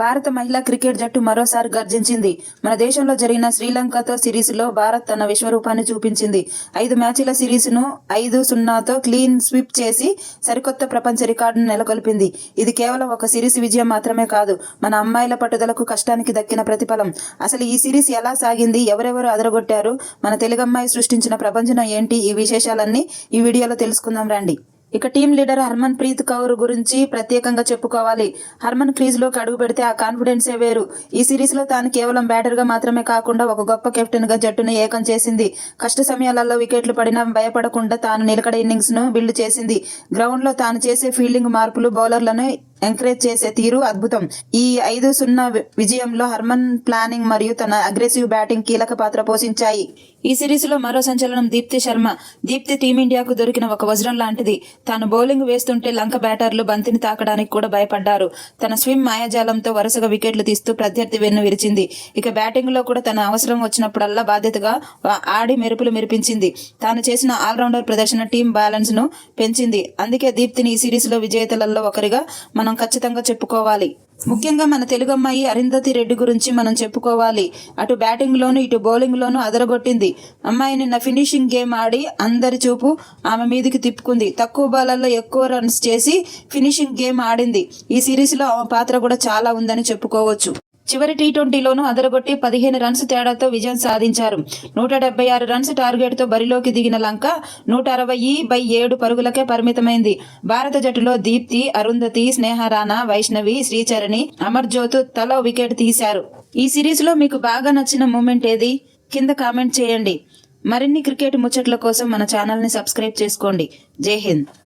భారత మహిళా క్రికెట్ జట్టు మరోసారి గర్జించింది. మన దేశంలో జరిగిన శ్రీలంకతో సిరీస్లో భారత్ తన విశ్వరూపాన్ని చూపించింది. ఐదు మ్యాచ్ల సిరీస్ను ఐదు సున్నాతో క్లీన్ స్విప్ చేసి సరికొత్త ప్రపంచ రికార్డును నెలకొల్పింది. ఇది కేవలం ఒక సిరీస్ విజయం మాత్రమే కాదు మన అమ్మాయిల పట్టుదలకు కష్టానికి దక్కిన ప్రతిఫలం. అసలు ఈ సిరీస్ ఎలా సాగింది ఎవరెవరు అదరగొట్టారు మన తెలుగమ్మాయి సృష్టించిన ప్రపంచం ఏంటి ఈ విశేషాలన్నీ ఈ వీడియోలో తెలుసుకుందాం రండి. ఇక team leader Harmanpreet Kaur గురించి ప్రత్యేకంగా చెప్పుకోవాలి. హర్మన్ క్రీజ్లోకి అడుగు పెడితే ఆ కాన్ఫిడెన్సే వేరు. ఈ సిరీస్లో తాను కేవలం బ్యాటర్గా మాత్రమే కాకుండా ఒక గొప్ప కెప్టెన్గా జట్టును ఏకం చేసింది. కష్ట సమయాలలో వికెట్లు పడినా భయపడకుండా తాను నిలకడ ఇన్నింగ్స్ను బిల్డ్ చేసింది. గ్రౌండ్లో తాను చేసే ఫీల్డింగ్ మార్పులు బౌలర్లను ఎంకరేజ్ చేసే తీరు అద్భుతం. ఈ ఐదు సున్నా విజయంలో హర్మన్ ప్లానింగ్ మరియు తన అగ్రెసివ్ బ్యాటింగ్ కీలక పాత్ర పోషించాయి. ఈ సిరీస్లో మరో సంచలనం దీప్తి శర్మ. దీప్తి టీమిండియాకు దొరికిన ఒక వజ్రం లాంటిది. తాను బౌలింగ్ వేస్తుంటే లంక బ్యాటర్లు బంతిని తాకడానికి కూడా భయపడ్డారు. తన స్విమ్ మాయాజాలంతో వరుసగా వికెట్లు తీస్తూ ప్రత్యర్థి వెన్ను విరిచింది. ఇక బ్యాటింగ్లో కూడా తన అవసరం వచ్చినప్పుడల్లా బాధ్యతగా ఆడి మెరుపులు మెరిపించింది. తాను చేసిన ఆల్రౌండర్ ప్రదర్శన టీం బ్యాలెన్స్ను పెంచింది. అందుకే దీప్తిని ఈ సిరీస్లో విజేతలలో ఒకరిగా మనం ఖచ్చితంగా చెప్పుకోవాలి. ముఖ్యంగా మన తెలుగు అమ్మాయి అరింధతి రెడ్డి గురించి మనం చెప్పుకోవాలి. అటు బ్యాటింగ్ లోను ఇటు బౌలింగ్ లోను అదరగొట్టింది. అమ్మాయి నిన్న ఫినిషింగ్ గేమ్ ఆడి అందరి చూపు ఆమె మీదకి తిప్పుకుంది. తక్కువ బాలల్లో ఎక్కువ రన్స్ చేసి ఫినిషింగ్ గేమ్ ఆడింది. ఈ సిరీస్లో ఆమె పాత్ర కూడా చాలా ఉందని చెప్పుకోవచ్చు. చివరి టీ ట్వంటీలోనూ అదరగొట్టి పదిహేను రన్స్ తేడాతో విజయం సాధించారు. నూట డెబ్బై ఆరు రన్స్ టార్గెట్తో బరిలోకి దిగిన లంక నూట అరవై బై ఏడు పరుగులకే పరిమితమైంది. భారత జట్టులో దీప్తి అరుంధతి స్నేహరాణా వైష్ణవి శ్రీచరణి అమర్జ్యోత్ తలో వికెట్ తీశారు. ఈ సిరీస్లో మీకు బాగా నచ్చిన మూమెంట్ ఏది? కింద కామెంట్ చేయండి. మరిన్ని క్రికెట్ ముచ్చట్ల కోసం మన ఛానల్ని సబ్స్క్రైబ్ చేసుకోండి. జై హింద్.